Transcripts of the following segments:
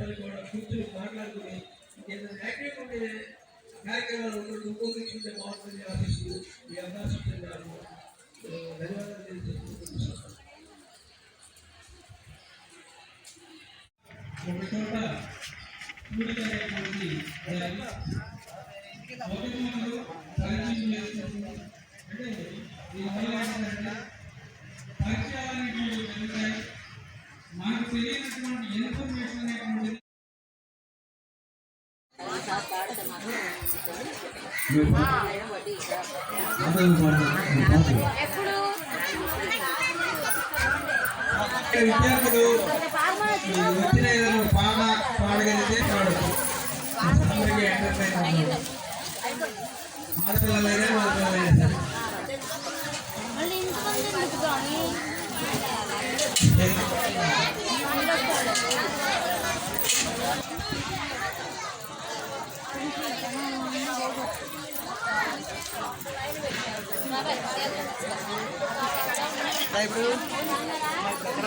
అందరూ కూడా కూర్చొని మాట్లాడుకుని ఏదైనా యాక్టివ్ ఉండే కార్యక్రమాలు ఉన్నట్టు ఉపయోగించుకుంటే బాగుంటుంది ఆఫీసు ఈ అవకాశం ఇచ్చిన ధన్యవాదాలు తెలియజేస్తున్నాను. ఒక చోట పరిచయం అంటే దీనివల్ల ఏంటంటే పరిచయాలు మనకు తెలియనటువంటి ఇన్ఫర్మేషన్ అనేటువంటిది విద్యార్థులు వచ్చిన ఏదైనా పాట పాడగలిగితే పాడచ్చు అందరికీ ఎంటర్టైన్ ఆడపిల్లలైనా మగపిల్లలైనా సరే ఇప్పుడు ఇక్కడ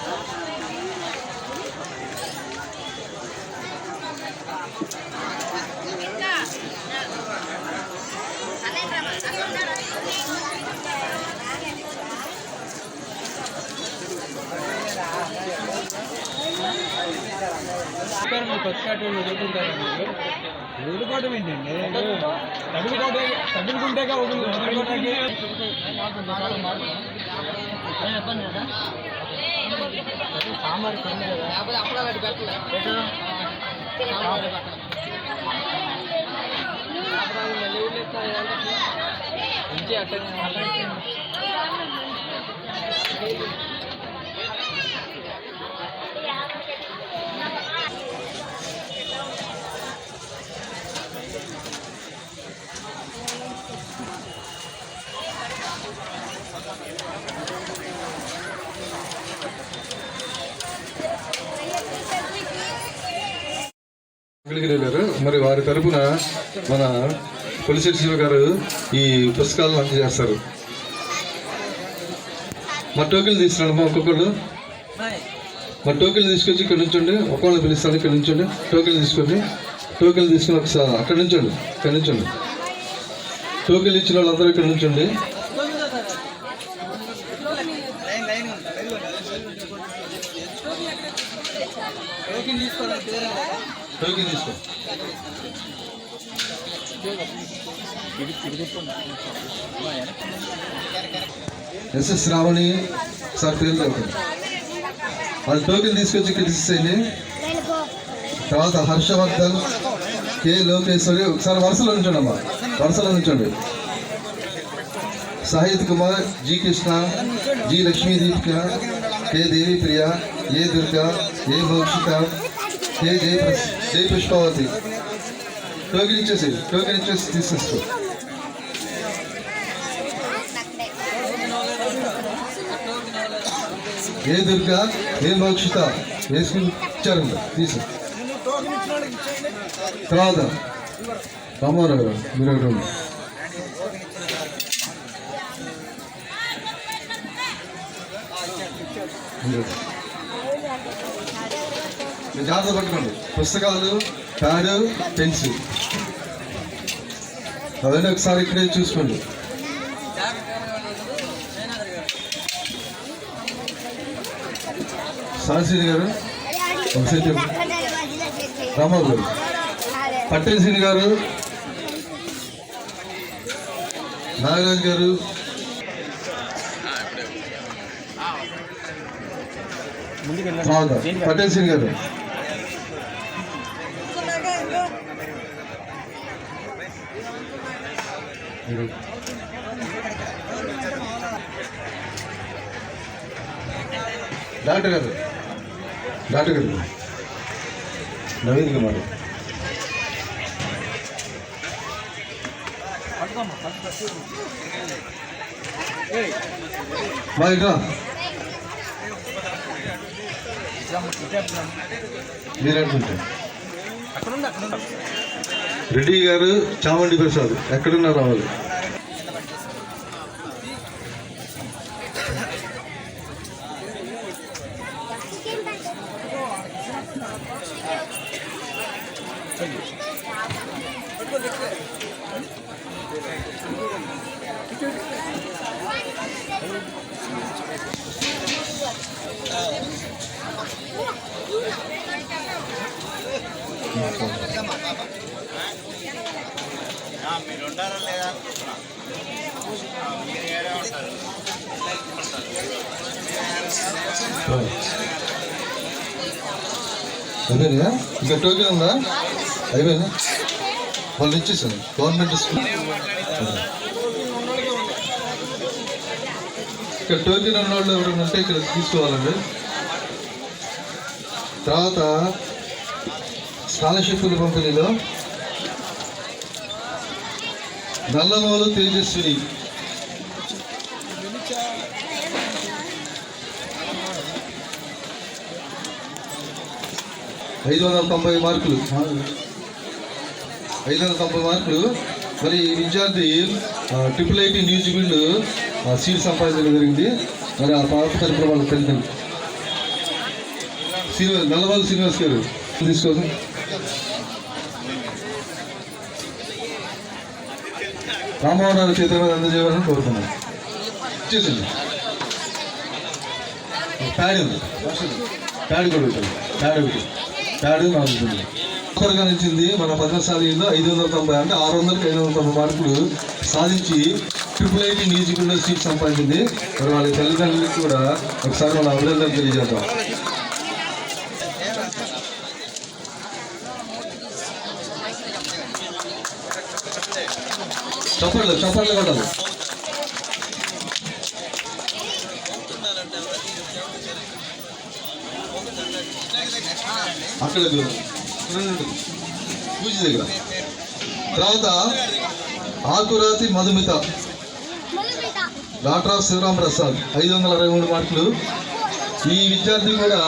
ఎందుకు కానీ వదులుకోవడం ఏంటండి? తగులుకుంటేగా వదులు వదులుకోవడానికి సాంబార్ కదా. మంచి అట్ట వెంకటగిరి గారు మరి వారి తరపున మన పులిశెట్టి శివ గారు ఈ పుస్తకాలను అందజేస్తారు. మా టోకెన్లు తీసుకురండి మా ఒక్కొక్కళ్ళు. మా టోకెన్లు తీసుకొచ్చి ఇక్కడ నుంచండి. ఒక్కొక్కళ్ళు పిలుస్తాను ఇక్కడ నుంచండి. టోకెన్లు తీసుకొని టోకెన్లు తీసుకుని ఒకసారి అక్కడ నుంచండి ఇక్కడ నుంచండి. టోకెన్లు ఇచ్చిన వాళ్ళందరూ ఇక్కడ నుంచండి. టోకెన్ తీసుకో ఎస్ఎస్ రావణి సార్ పేరు చదువుతుంది వాళ్ళు టోకెన్ తీసుకొచ్చి ఇక్కడ ఇచ్చేయండి తర్వాత హర్షవర్ధన్ కె లోకేశ్వరి ఒకసారి వరుసలో ఉంచండి అమ్మా వరుసలో ఉంచండి Sahith Kumar G Krishna G Lakshmi Deepika K Devi Priya A Durga A Mokshitha K Jaya ప్రస్- Jaya Pushpavathi token ఇచ్చేసి టోకెన్ ఇచ్చేసి తీసేసుకో ఏ దుర్గా ఏ మోక్షిత వేసుకుని ఇచ్చారంట తీసు తర్వాత రామారావు గారు మీరు ఒకటి ఉండండి. మీరు ఒకటి. మీరు జాగ్రత్త పట్టుకోండి. పుస్తకాలు ప్యాడ్ పెన్సిల్. అవన్నీ ఒకసారి ఇక్కడే చూసుకోండి. సారశ్రీ గారు ఒకసారి. రామారావు గారు. సింగ్ గారు నాగరాజ్ గారు. పటేల్ సింగ్ గారు. మీరు. డాక్టర్ గారు డాక్టర్ గారు నవీన్ కుమార్ మా ఇంకా మీరేంటుంటే రెడ్డి గారు చామండి ప్రసాద్. ఎక్కడున్నా రావాలి మీరు ఉండాలని లేదా అయిపోయిందా? ఇంకా టోకెన్ ఉందా? అయిపోయిందా? వాళ్ళు ఇచ్చేసాను గవర్నమెంట్ స్కూల్ ఇక్కడ టోకెన్ ఉన్న వాళ్ళు ఎవరైనా ఉంటే ఇక్కడ తీసుకోవాలండి. తర్వాత స్కాలర్షిప్ల పంపిణీలో నల్లమోలు తేజస్విని. ఐదు వందల తొంభై మార్కులు. ఐదు వందల తొంభై మార్కులు. మరి ఈ విద్యార్థి ట్రిపుల్ ఐటీ న్యూస్ బిల్డ్ ఆ, సీట్ సంపాదించడం జరిగింది. మరి ఆ పాప తరపున వాళ్ళ తల్లిదండ్రులు శ్రీనివాస్ నల్లవాళ్ళు శ్రీనివాస్ గారు తీసుకోవాలి రామమోహన్ గారి చేతుల మీద అందజేయాలని కోరుతున్నాను. చేసింది. ప్యాడ్ ఉంది. ప్యాడ్ కూడా ప్యాడ్ ఒకటి ప్యాడ్ నాలుగు పరిగణించింది సూపర్గా నిలిచింది మన ఐదు వందల తొంభై అంటే ఆరు వందలకి ఐదు వందల తొంభై మార్కులు సాధించి ట్రిపుల్ ఐటీ మ్యూజిక్లో సీట్ సంపాదించింది. మరి వాళ్ళ తల్లిదండ్రులకి కూడా ఒకసారి మన అభినందనలు తెలియజేద్దాం. చప్పట్లు చప్పట్లు కొట్టాలి అక్కడ పూజ దగ్గర. తర్వాత ఆకురాతి మధుమిత. డాక్టర్ ఆఫ్ శివరాం ప్రసాద్ ఐదు వందల అరవై మూడు మార్కులు. ఈ విద్యార్థి కూడా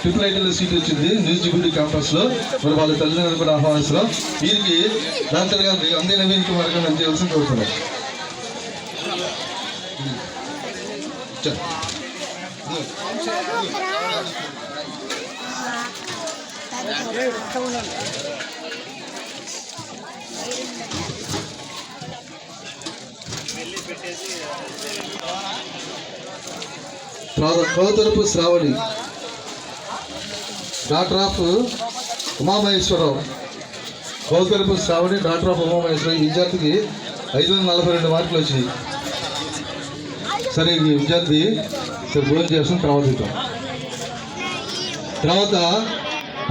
ట్రిపుల్ ఐటీలో సీట్ వచ్చింది. న్యూస్ జిబిడి క్యాంపస్లో మరి వాళ్ళ తల్లిదండ్రులు కూడా ఆహ్వానిస్తున్నాం. వీరికి డాక్టర్ గారు అందే నవీన్ కుమార్ గారు అందించవలసిన కోరుతున్నాం పెట్టేసి తర్వాత Sravani. Daughter of Umamaheswara Rao. Kautharapu Sravani daughter of Umamaheswara Rao. ఈ విద్యార్థికి ఐదు వందల నలభై రెండు మార్కులు వచ్చినాయి. సరే ఈ విద్యార్థి సరే భోజనం చేస్తాం తర్వాత ఇద్దాం. తర్వాత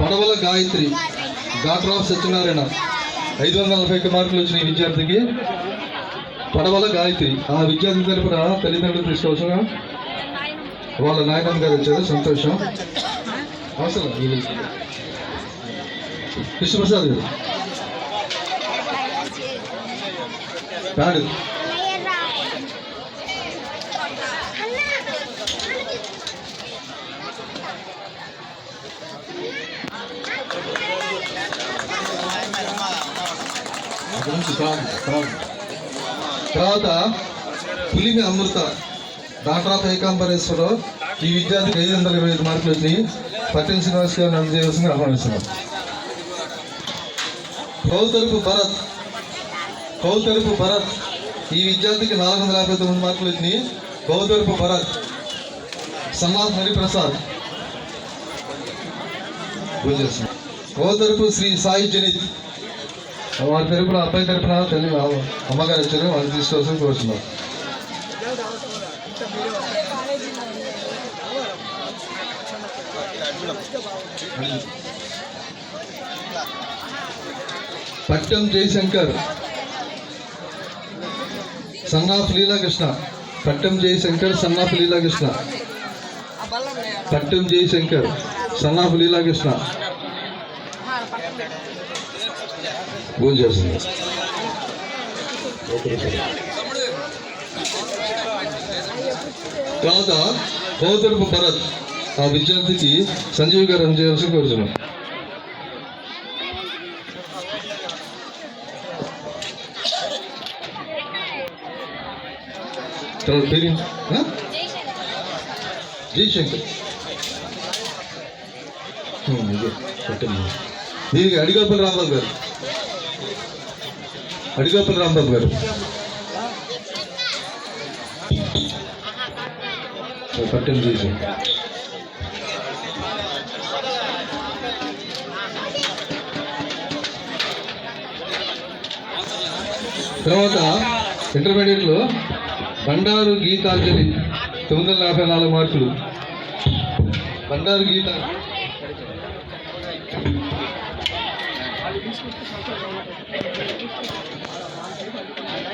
పడవల గాయత్రి డాక్టర్ ఆఫ్ సత్యనారాయణ. ఐదు వందల నలభై ఒక్క మార్కులు వచ్చిన ఈ విద్యార్థికి. పడవల గాయత్రి. ఆ విద్యార్థి తరపున తల్లిదండ్రులు తీసుకోవాల్సిన వాళ్ళ నాయనమ్మ గారు వచ్చారు సంతోషం. అవసరం కృష్ణప్రసాద్ గారు. తర్వాత పులిమి అమృత డాక్టర్ ఆఫ్ ఏకాంబరేశ్వరరావు. ఈ విద్యార్థికి ఐదు వందల ఇరవై ఐదు మార్కులు వచ్చినాయి. పట్టణ శ్రీనివాస్ గారిని అందజేయవలసింది ఆహ్వానిస్తున్నాం. కౌతరుపు భరత్. కౌతరుపు భరత్. ఈ విద్యార్థికి నాలుగు వందల యాభై తొమ్మిది మార్కులు వచ్చినాయి. కౌతరుపు భరత్. సన్నాథ్ హరిప్రసాద్. భోజేస్తున్నాం శ్రీ సాయి జనిత్. వారి తరపున అబ్బాయి తరపున తల్లి అమ్మగారు వచ్చారు వారిని తీసుకోవాల్సిన కోరుతున్నాం పట్టం Jayashankar son of Leelakrishna. Pattam Jayashankar son of Leelakrishna. Pattam Jayashankar son of Leelakrishna. భోజనం చేస్తుంది. తర్వాత గౌతరపు భరత్. ఆ విద్యార్థికి సంజీవ్ గారు అందజేయాల్సి కోరుతున్నాం ఎవరు పేరు జయశంకర్. దీనికి అడిగాపల్లి రాంబాబు గారు. అడిగాపల్లి రాంబాబు గారు. పట్టం జయశంకర్. తర్వాత ఇంటర్మీడియట్లో బండారు గీతాంజలి తొమ్మిది వందల యాభై నాలుగు మార్కులు. బండారు గీత.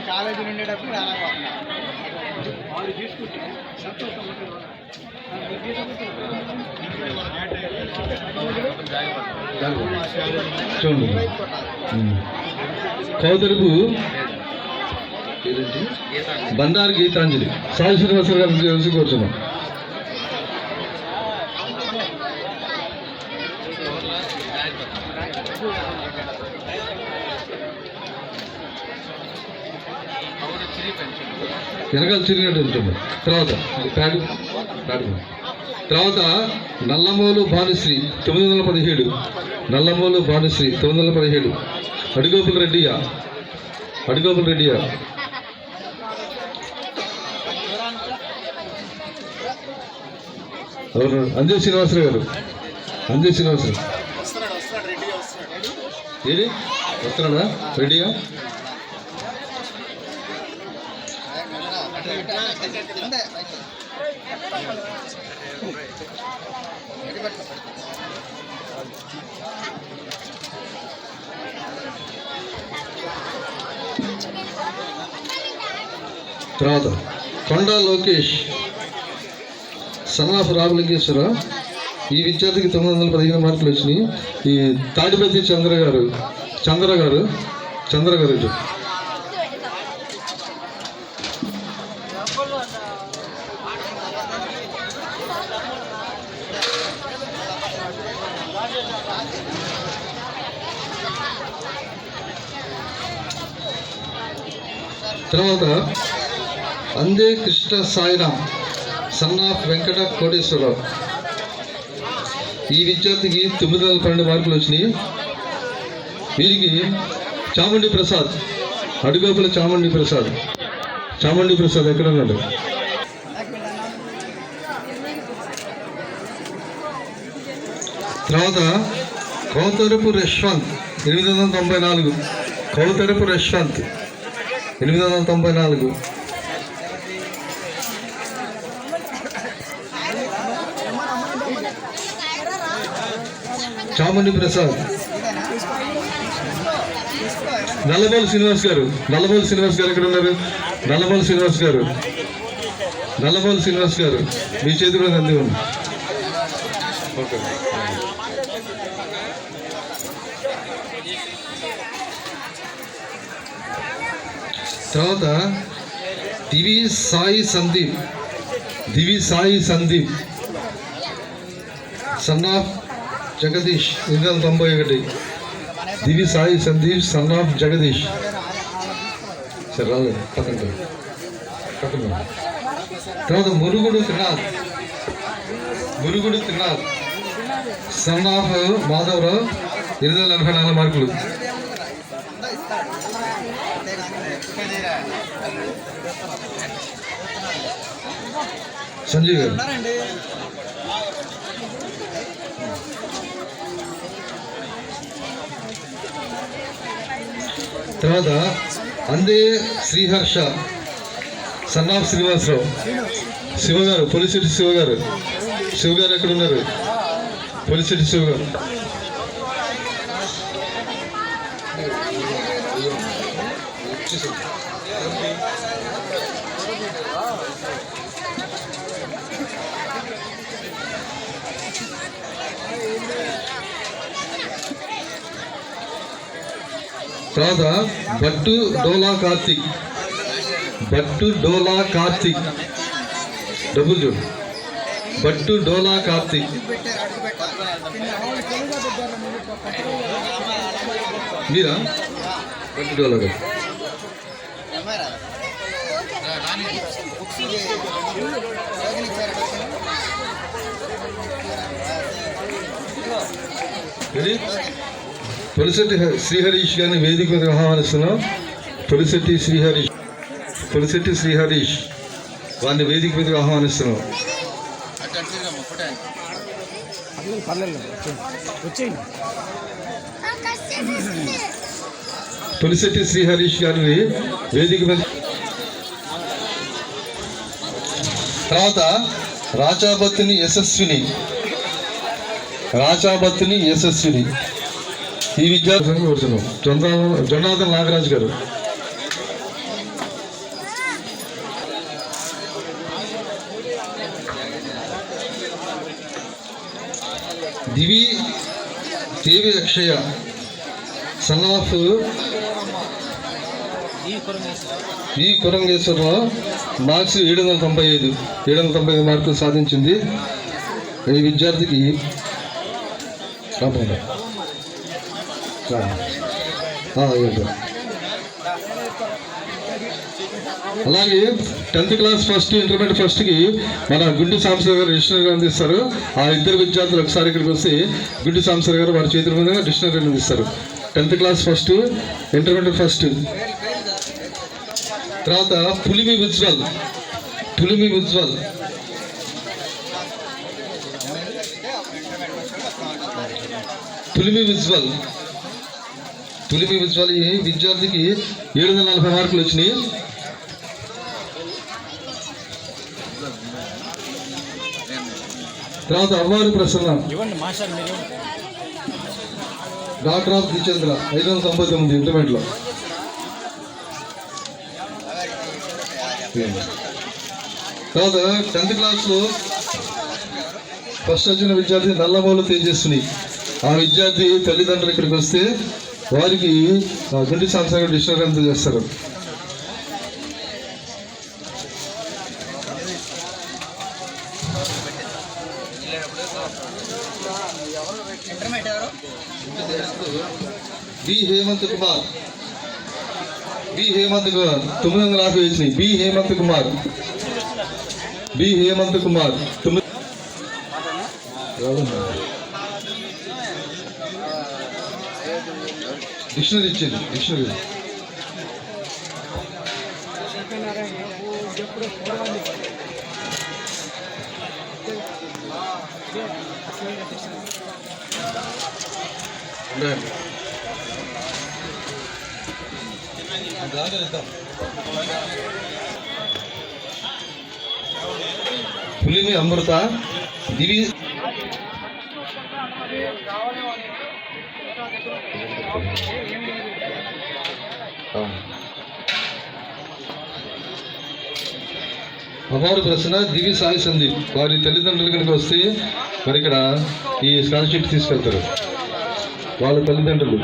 కాలేజీ ఉండేటప్పుడు చూడండి. చౌదరుపు బండారు గీతాంజలి. సాయి శ్రీనివాసరావు గారిని తెలిసి కూర్చున్నాం. వెనకాల చిరిగినట్టు ఉంటుంది. తర్వాత ప్యాడ్ ప్యాడ్. తర్వాత నల్లమూలు భానుశ్రీ తొమ్మిది వందల పదిహేడు. నల్లమూలు భానుశ్రీ తొమ్మిది వందల పదిహేడు. అడుగోపుల రెడ్డియా? అడుగోపుల రెడ్డియా? ఎవరు? అంజు శ్రీనివాసరావు గారు. అంజు శ్రీనివాసరావు. ఏది? వస్తున్నాడా? రెడీయా? తర్వాత కొండ లోకేష్. సన్నాఫ్ రామలింగేశ్వర ఈ విద్యార్థికి తొమ్మిది వందల పదిహేను మార్కులు వచ్చినాయి. ఈ తాడిపతి చంద్ర గారు చంద్ర గారు చంద్ర గారు తర్వాత అందే కృష్ణ సాయిరామ్ సన్ ఆఫ్ వెంకట కోటేశ్వరరావు. ఈ విద్యార్థికి తొమ్మిది వందల పన్నెండు మార్కులు వచ్చినాయి. వీరికి చాముండి ప్రసాద్ అడుగోపుల చాముండి ప్రసాద్. చాముండి ప్రసాద్ ఎక్కడ ఉన్నాడు? తర్వాత కౌతరపు యశ్వంత్ ఎనిమిది వందల తొంభై నాలుగు. కౌతరపు యశ్వంత్ ఎనిమిది వందల తొంభై నాలుగు. చాముండి ప్రసాద్. నల్లబోలు శ్రీనివాస్ గారు. నల్లబోలు శ్రీనివాస్ గారు ఎక్కడ ఉన్నారు? నల్లబోలు శ్రీనివాస్ గారు. నల్లబోలు శ్రీనివాస్ గారు. మీ చేతి మీద అంది ఉంది. ఓకే. తర్వాత దివి సాయి సందీప్. దివి సాయి సందీప్. సన్ ఆఫ్ జగదీష్ ఎనిమిది వందల తొంభై ఒకటి దివి సాయి సందీప్ సన్ ఆఫ్ జగదీష్ సరే రాదు పక్కన పెట్టు. పక్కన పెట్టు. తర్వాత మురుగుడు త్రినాథ్ మురుగుడు త్రినాథ్ సన్ ఆఫ్ మాధవరావు ఎనిమిది వందల నలభై నాలుగు మార్కులు సంజయ్ గారు తర్వాత అందే శ్రీహర్ష సన్ ఆఫ్ శ్రీనివాసరావు శివగారు పొలిశెట్టి శివగారు. శివగారు ఎక్కడున్నారు? పొలిశెట్టి శివగారు. తర్వాత బట్టు డోలా కార్తిక్. బట్టు డోలా కార్తిక్. డబుల్ చూడు బట్టు డోలా కార్తిక్. మీరా? బట్టు డోలా కార్తిక్ రెడీ తొలిశెట్టి శ్రీహరీష్ గారిని వేదిక మీద ఆహ్వానిస్తున్నాం. శ్రీహరీష్ తొలిశెట్టి శ్రీహరీష్ వారిని వేదిక మీద ఆహ్వానిస్తున్నాం. పర్లేదు శ్రీహరీష్ గారిని వేదిక మీద తర్వాత రాజాబత్తిని యశస్విని రాజాబత్తిని యశస్విని. ఈ విద్యార్థి కోరుతున్నాం జొన్నాథన్ నాగరాజు గారు. దివి దేవి అక్షయ సన్ ఆఫ్ ఈ కురంగేశ్వరరావు మార్క్స్ ఏడు వందల తొంభై ఐదు ఏడు వందల తొంభై ఐదు మార్కులు సాధించింది. ఈ విద్యార్థికి రాబోయే. అలాగే టెన్త్ క్లాస్ ఫస్ట్ ఇంటర్మీడియట్ ఫస్ట్కి మన గుండి సాంసర్ గారు డిక్షనరీ అందిస్తారు ఆ ఇద్దరు విద్యార్థులు ఒకసారి ఇక్కడికి వస్తే గుండి సాంసర్ గారు వారి చేతుల మీద డిక్షనరీ అందిస్తారు tenth class first intermediate first. తర్వాత పులిమి ఉజ్వల్ పులిమి ఉజ్వల్. పులిమి ఉజ్వల్. పులిమి ఉజ్వల్ ఈ విద్యార్థికి ఏడు వందల నలభై మార్కులు వచ్చినాయి. తర్వాత అవ్వారు ప్రసన్న. డాక్టర్ ఆఫ్ దిచంద్ర ఐదు వందల తొంభై తొమ్మిది ఇంటర్మీడియట్లో. తర్వాత టెన్త్ క్లాస్లో ఫస్ట్ వచ్చిన విద్యార్థి నల్లమూలు తేజస్విని. ఆ విద్యార్థి తల్లిదండ్రులు ఇక్కడికి వస్తే వారికి గుండె గుండి సంస్థ చేస్తారు? బి హేమంత్ కుమార్. బి హేమంత్ కుమార్. తొమ్మిది వందల యాభై వచ్చినాయి బి హేమంత్ కుమార్. బి హేమంత్ కుమార్. తొమ్మిది డిక్షనరీ ఇచ్చింది డిక్షనరీ ఉండండి. పులిని అమృత దివి అవార్డు ప్రశ్న దివి సాయి సందీప్. వారి తల్లిదండ్రులు కనుక వస్తే మరి ఇక్కడ ఈ స్కాలర్షిప్ తీసుకెళ్తారు. వాళ్ళ తల్లిదండ్రులు.